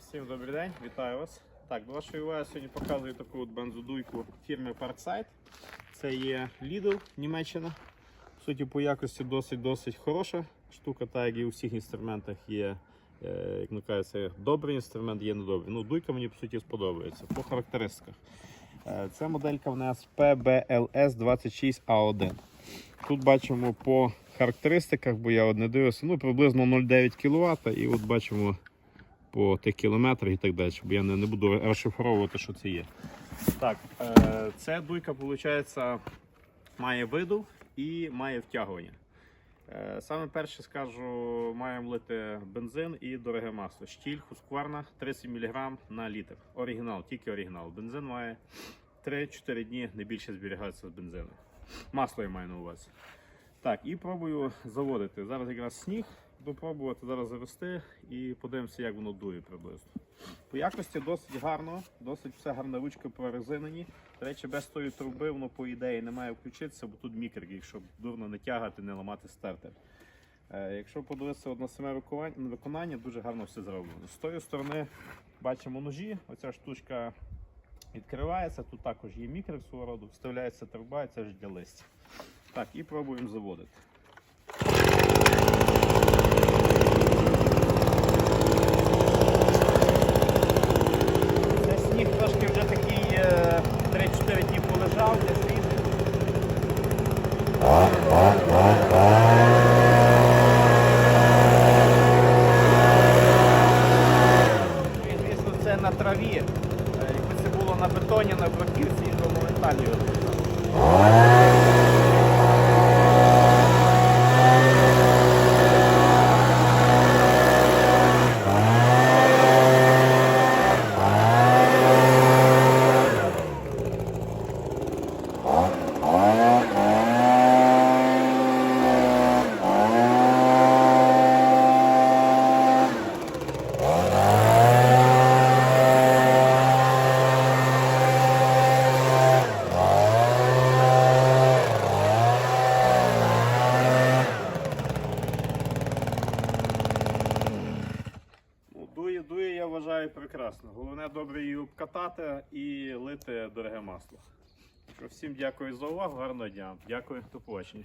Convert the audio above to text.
Всім добрий день, вітаю вас. Так, до вашої уваги сьогодні показую таку от бензодуйку фірми Parkside. Це є Lidl, Німеччина. В суті, по якості досить-досить хороша штука, так як і у всіх інструментах є, е, як ну кажеться, добрий інструмент, є недобрий. Ну, дуйка мені по суті сподобається. По характеристиках. Це моделька в нас PBLS 26A1. Тут бачимо по характеристиках, бо я от не дивився, ну приблизно 0,9 кВт, і от бачимо по тих кілометрах і так далі, бо я не, не буду розшифровувати, що це є. Так, е, це дуйка, виходить, має видув і має втягування. Е, Саме перше скажу, маємо лити бензин і дороге масло. Штіль Husqvarna 30 мг на літр. Оригінал, тільки оригінал. Бензин має 3-4 дні не більше зберігається з бензину. Масло я маю на увазі. Так, і пробую заводити. Зараз якраз сніг, буду пробувати зараз завести і подивимося, як воно дує приблизно. По якості досить гарно, досить все гарна ручка прорезинені. До речі, без тої труби воно по ідеї не має включитися, бо тут мікрик, щоб дурно не тягати, не ламати стартер. Е, якщо подивитися на саме виконання, дуже гарно все зроблено. З тої сторони бачимо ножі, оця штучка відкривається, тут також є мікрик свого роду, вставляється труба, і це ж для листя. Так, і пробуємо заводити. Це сніг трошки вже такий е, 3-4 полежав, не свіжий. Ну і, Звісно, це на траві. Е, Якби це було на бетоні, на бруківці, то моментально дує, дує, я вважаю прекрасно. Головне добре її обкатати і лити дороге масло. Всім дякую за увагу, гарного дня. Дякую, до побачення.